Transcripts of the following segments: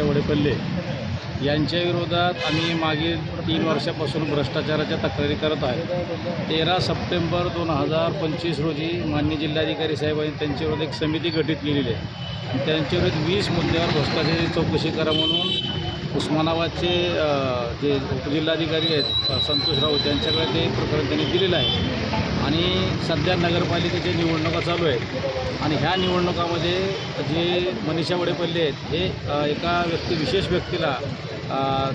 पल्ले यांच्या विरोधात आम्ही मागील तीन वर्षापासून भ्रष्टाचाराच्या तक्रारी करत आहे. तेरा सप्टेंबर दोन हजार पंचवीस रोजी मान्य जिल्हाधिकारी साहेबांनी त्यांच्याविरोधात एक समिती गठीत केलेली आहे. आणि त्यांच्याविरोधात वीस मुद्द्यावर भ्रष्टाचाराची चौकशी करा म्हणून उस्मानाबादचे जे उपजिल्हाधिकारी आहेत संतोष राऊत यांच्याकडे ते प्रकरण त्यांनी दिलेलं आहे. आणि सध्या नगरपालिकेच्या निवडणुका चालू आहेत आणि ह्या निवडणुकामध्ये जे मनीषा वडेपल्ले आहेत हे एका व्यक्ती विशेष व्यक्तीला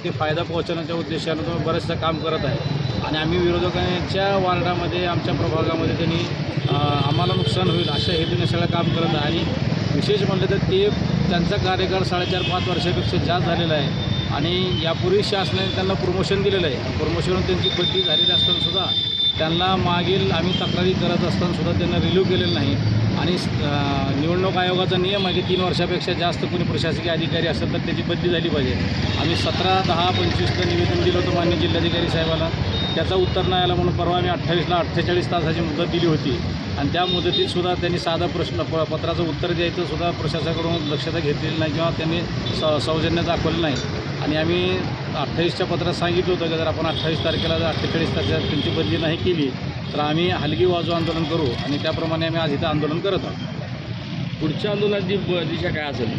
ते फायदा पोहोचवण्याच्या उद्देशानं तो बरेचसं काम करत आहे आणि आम्ही विरोधकांच्या वार्डामध्ये आमच्या प्रभागामध्ये त्यांनी आम्हाला नुकसान होईल अशा हेतूने सगळं काम करत आहे. आणि विशेष म्हटलं तर ते त्यांचा कार्यकाळ साडेचार पाच वर्षापेक्षा जास्त झालेला आहे. आणि यापूर्वी शासनाने त्यांना प्रमोशन दिलेलं आहे. प्रमोशनवर त्यांची बदली झालेली असतानासुद्धा त्यांना मागील आम्ही तक्रारी करत असतानासुद्धा त्यांना रिलीव केलेलं नाही. आणि निवडणूक आयोगाचा नियम आहे की तीन वर्षापेक्षा जास्त कोणी प्रशासकीय अधिकारी असेल तर त्याची बदली झाली पाहिजे. आम्ही सतरा दहा पंचवीसला निवेदन दिलं होतं मान्य जिल्हाधिकारी साहेबाला. त्याचा उत्तर नाही आला म्हणून परवा आम्ही अठ्ठावीसला अठ्ठेचाळीस तासाची मुदत दिली होती. आणि त्या मुदतीत सुद्धा त्यांनी साधा प्रश्न प पत्राचं उत्तर द्यायचं सुद्धा प्रशासनाकडून दक्षता घेतलेली नाही किंवा त्यांनी स सौजन्य दाखवलं नाही. आणि आम्ही अठ्ठावीसच्या पत्रात सांगितलं होतं की जर आपण अठ्ठावीस तारखेला जर अठ्ठेचाळीस तारखेला त्यांची बदली नाही केली तर आम्ही हलगी वाजू आंदोलन करू आणि त्याप्रमाणे आम्ही आज इथं आंदोलन करत आहोत. पुढच्या आंदोलनाची दिशा काय असेल?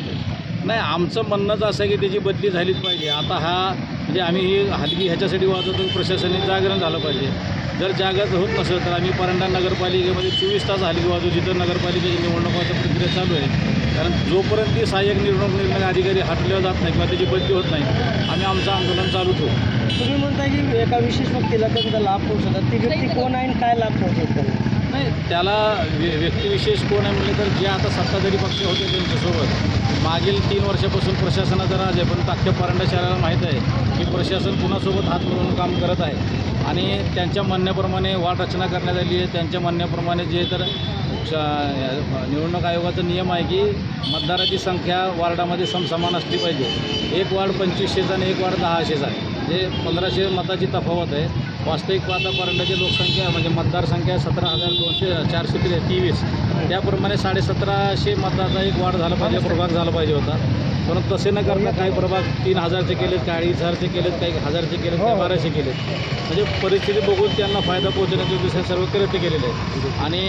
नाही आमचं म्हणणंच असं आहे की त्याची बदली झालीच पाहिजे. आता हा म्हणजे आम्ही ही हलगी ह्याच्यासाठी वाजवतो प्रशासनाने जागरण झालं पाहिजे. जर जागृत होत नसेल तर आम्ही परंडा नगरपालिकेमध्ये चोवीस तास हलगी वाजवू जिथं नगरपालिकेची निवडणुकाची प्रक्रिया चालू आहे. कारण जोपर्यंत ती सहाय्यक निवडणूक निर्णय अधिकारी हटले जात नाही किंवा त्याची बदली होत नाही आम्ही आमचं आंदोलन चालू ठेवू. तुम्ही म्हणताय की एका विशेष व्यक्तीला त्यांचा लाभ पोहोचवतात. ती व्यक्ती कोण आहे आणि काय लाभ पोहोचवत नाही त्याला व्य व्यक्तिविशेष कोण आहे म्हणले तर जे आता सत्ताधारी पक्ष होते त्यांच्यासोबत. मागील तीन वर्षापासून प्रशासनाचा राज आहे पण अख्ख्या परांडा शहराला माहीत आहे की प्रशासन कुणासोबत हात मिळवून काम करत आहे. आणि त्यांच्या म्हणण्याप्रमाणे वाट रचना करण्यात आली आहे. त्यांच्या म्हणण्याप्रमाणे जे तर निवडणूक आयोगाचा नियम आहे की मतदाराची संख्या वार्डामध्ये समसमान असली पाहिजे. एक वार्ड पंचवीसशेचा आणि एक वार्ड दहाशेचा आहे. म्हणजे पंधराशे मताची तफावत आहे वास्तविक वातावरणाची लोकसंख्या म्हणजे मतदारसंख्या सतरा हजार दोनशे चारशे त्रे तेवीस. त्याप्रमाणे साडेसतराशे मतदारचा एक वाढ झाला पाहिजे प्रभाग झाला पाहिजे होता. परंतु तसे न करता काही प्रभाग तीन हजारचे केलेत काही अडीच हजारचे केलेत काही हजारचे केलेत काही बाराशे केलेत. म्हणजे परिस्थिती बघून त्यांना फायदा पोहोचण्याचे उद्देशाने सर्व कृत्य केलेले आहे. आणि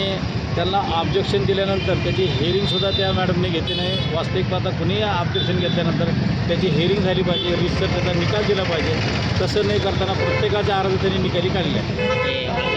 त्यांना ऑब्जेक्शन दिल्यानंतर त्याची हेअरिंगसुद्धा त्या मॅडमने घेतली नाही. वास्तविक पाहता कुणीही ऑब्जेक्शन घेतल्यानंतर त्याची हेअरिंग झाली पाहिजे. रिसर त्याचा निकाल दिला पाहिजे. तसं नाही करताना प्रत्येकाच्या अर्ज त्यांनी निकाली काढल्या